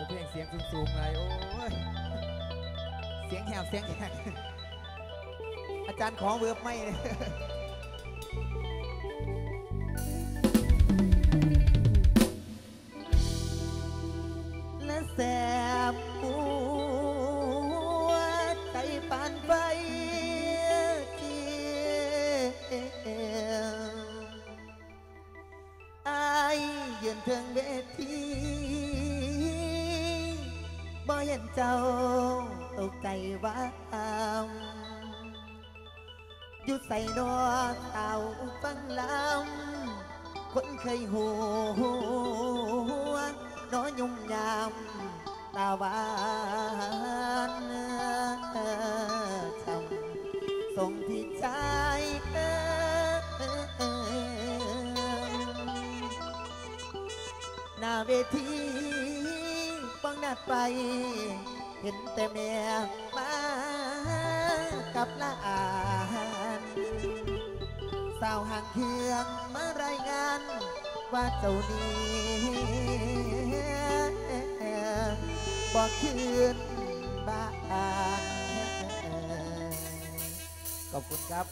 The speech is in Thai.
อเพลงเสียงสูงๆเลยโอ้ย เสียงแหบเสียงแหบอาจารย์ของเวิร์บไม่เลยและแสบหัวใจปานไฟเขียวอยืนเทิงเวที บ่เห็นเจ้าตกใจว่าอยู่ใส่นอเต่าฟังลำค ไป เห็นแต่แม่มากับหลานสาวห่างเคียงมารายงาน ว่าเจ้านี้บอกคืนบ้านขอบคุณครับ